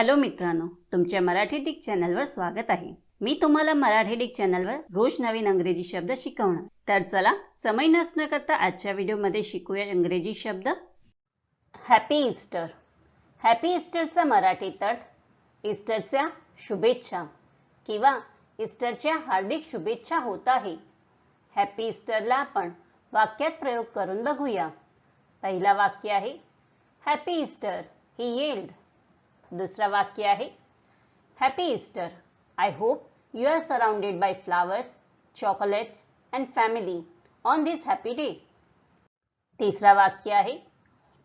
Hello मित्रांनो तुमच्या Marathi Dick चॅनलवर स्वागत आहे. मी तुम्हाला मराठी डिक चॅनलवर रोज नवीन इंग्रजी शब्द शिकवणार. तर चला समय नसणं करता आजच्या व्हिडिओमध्ये शिकूया इंग्रजी शब्द. हॅपी इस्टर हॅपी इस्टरचा मराठीत अर्थ इस्टरच्या शुभेच्छा किंवा इस्टरच्या हार्दिक शुभेच्छा होत आहे. हॅपी इस्टरला आपण वाक्यात प्रयोग करून बघूया. पहिला वाक्य आहे हॅपी इस्टर ही येल्ड दुसरा वाक्य आहे. Happy Easter I hope you are surrounded by flowers chocolates and family on this happy day तिसरा वाक्य आहे.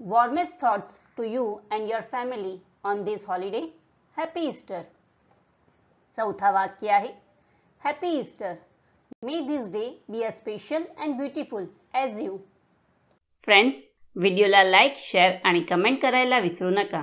Warmest thoughts to you and your family on this holiday happy Easter चौथा वाक्य आहे. Happy Easter may this day be a special and beautiful as you friends व्हिडिओला like share आणि comment करायला विसरू नका.